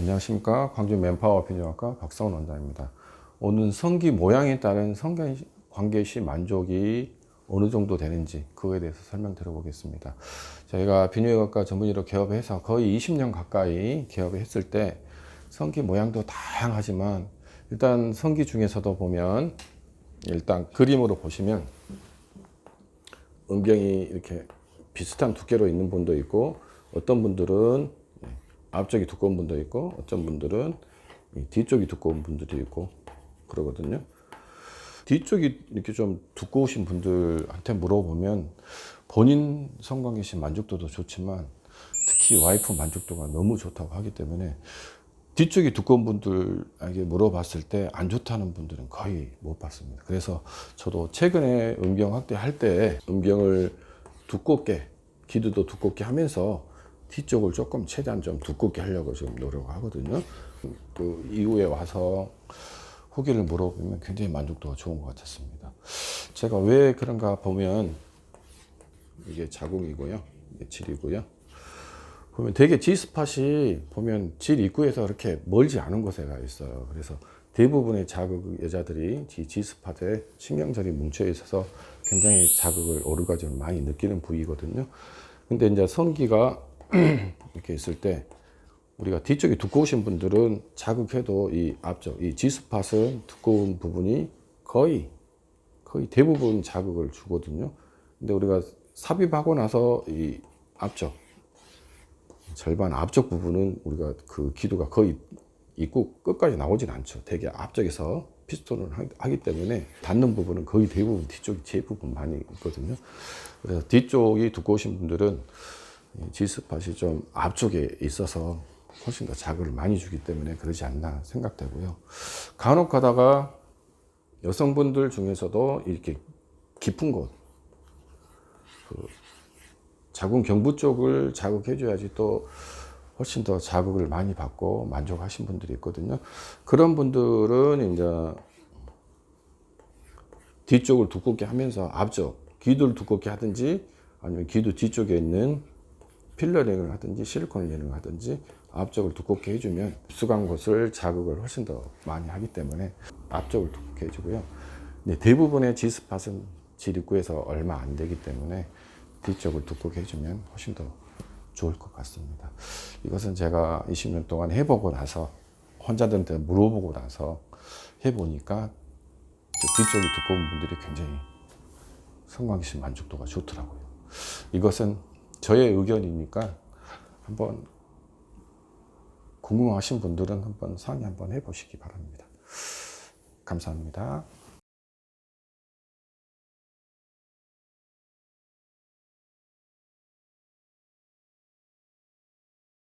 안녕하십니까 광주 맨파워 비뇨학과 박성원 원장입니다. 오늘 성기 모양에 따른 성관 관계 시 만족이 어느 정도 되는지 그거에 대해서 설명드려보겠습니다. 저희가 비뇨기과 전문의로 개업해서 거의 20년 가까이 개업을 했을 때 성기 모양도 다양하지만 일단 성기 중에서도 보면 일단 그림으로 보시면 음경이 이렇게 비슷한 두께로 있는 분도 있고 어떤 분들은 앞쪽이 두꺼운 분도 있고 어떤 분들은 이 뒤쪽이 두꺼운 분들도 있고 그러거든요. 뒤쪽이 이렇게 좀 두꺼우신 분들한테 물어보면 본인 성관계 시 만족도도 좋지만 특히 와이프 만족도가 너무 좋다고 하기 때문에 뒤쪽이 두꺼운 분들에게 물어봤을 때 안 좋다는 분들은 거의 못 봤습니다. 그래서 저도 최근에 음경 확대할 때 음경을 두껍게 기두도 두껍게 하면서 뒤쪽을 조금 최대한 좀 두껍게 하려고 지금 노력하거든요. 그 이후에 와서 후기를 물어보면 굉장히 만족도가 좋은 것 같았습니다. 제가 왜 그런가 보면 이게 자궁이고요, 이게 질이고요. 보면 되게 G스팟이 보면 질 입구에서 그렇게 멀지 않은 곳에 가 있어요. 그래서 대부분의 자극 여자들이 이 G스팟에 신경절이 뭉쳐 있어서 굉장히 자극을 오르가즘을 많이 느끼는 부위거든요. 근데 이제 성기가 이렇게 있을 때 우리가 뒤쪽이 두꺼우신 분들은 자극해도 이 앞쪽 이 G스팟은 두꺼운 부분이 거의 거의 대부분 자극을 주거든요. 근데 우리가 삽입하고 나서 이 앞쪽 절반 앞쪽 부분은 우리가 그 기도가 거의 입구 끝까지 나오진 않죠. 되게 앞쪽에서 피스톤을 하- 하기 때문에 닿는 부분은 거의 대부분 뒤쪽이 제 부분 많이 있거든요. 그래서 뒤쪽이 두꺼우신 분들은 이 G스팟이 좀 앞쪽에 있어서 훨씬 더 자극을 많이 주기 때문에 그러지 않나 생각되고요. 간혹 가다가 여성분들 중에서도 이렇게 깊은 곳, 그 자궁 경부 쪽을 자극해줘야지 또 훨씬 더 자극을 많이 받고 만족하신 분들이 있거든요. 그런 분들은 이제 뒤쪽을 두껍게 하면서 앞쪽 귀도를 두껍게 하든지 아니면 귀도 뒤쪽에 있는 필러링을 하든지 실리콘링을 하든지 앞쪽을 두껍게 해주면 수간 곳을 자극을 훨씬 더 많이 하기 때문에 앞쪽을 두껍게 해주고요. 근데 대부분의 G스팟은 지립구에서 얼마 안 되기 때문에 뒤쪽을 두껍게 해주면 훨씬 더 좋을 것 같습니다. 이것은 제가 20년 동안 해보고 나서 환자들한테 물어보고 나서 해보니까 뒤쪽이 두꺼운 분들이 굉장히 성관계시 만족도가 좋더라고요. 이것은 저의 의견이니까 한번 궁금하신 분들은 한번 상의 한번 해보시기 바랍니다. 감사합니다.